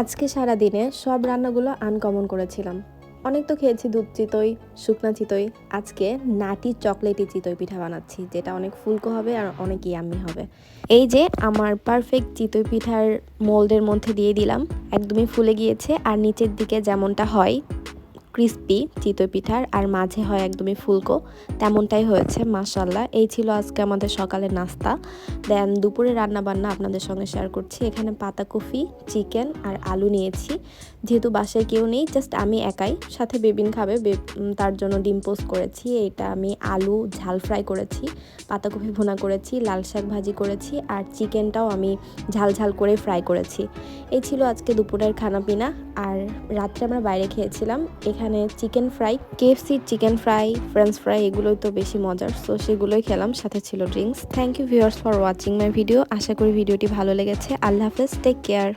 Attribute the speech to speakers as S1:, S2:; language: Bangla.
S1: আজকে সারা দিনে সব রান্নাগুলো আনকমন করেছিলাম। অনেক তো খেয়েছি দুধ চিতই, শুকনা চিতই। আজকে নাটি চকলেটি চিতই পিঠা বানাচ্ছি, যেটা অনেক ফুলকো হবে আর অনেক ইয়ামি হবে। এই যে আমার পারফেক্ট চিতই পিঠার মোল্ডের মধ্যে দিয়ে দিলাম, একদমই ফুলে গিয়েছে আর নিচের দিকে যেমনটা হয় ক্রিস্পি, চিতই পিঠার, আর মাঝে হয় একদমই ফুলকো। তেমনটাই হয়েছে মাসাল্লাহ এই ছিল আজকে আমাদের সকালে নাস্তা। দেন দুপুরে রান্না বান্না আপনাদের সঙ্গে শেয়ার করছি। এখানে পাতাকপি, চিকেন আর আলু নিয়েছি। যেহেতু বাসায় কেউ নেই জাস্ট আমি একাই। সাথে বেবিন খাবে তার জন্য ডিম পোস্ট করেছি। এটা আমি আলু ঝাল ফ্রাই করেছি, পাতাকপি ভুনা করেছি, লাল শাক ভাজি করেছি, আর চিকেনটাও আমি ঝাল ঝাল করে ফ্রাই করেছি। এই ছিল আজকে দুপুরের খানাপিনা। আর রাত্রে আমরা বাইরে খেয়েছিলাম। এখানে চিকেন ফ্রাই কেএফসির চিকেন ফ্রাই ফ্রেঞ্চ ফ্রাই এগুলোই তো বেশি মজার। সো সেগুলোই খেলাম, সাথে ছিল drinks thank you viewers for watching my video আশা করি ভিডিওটি ভালো লেগেছে। আল্লাহ হাফেজ টেক কেয়ার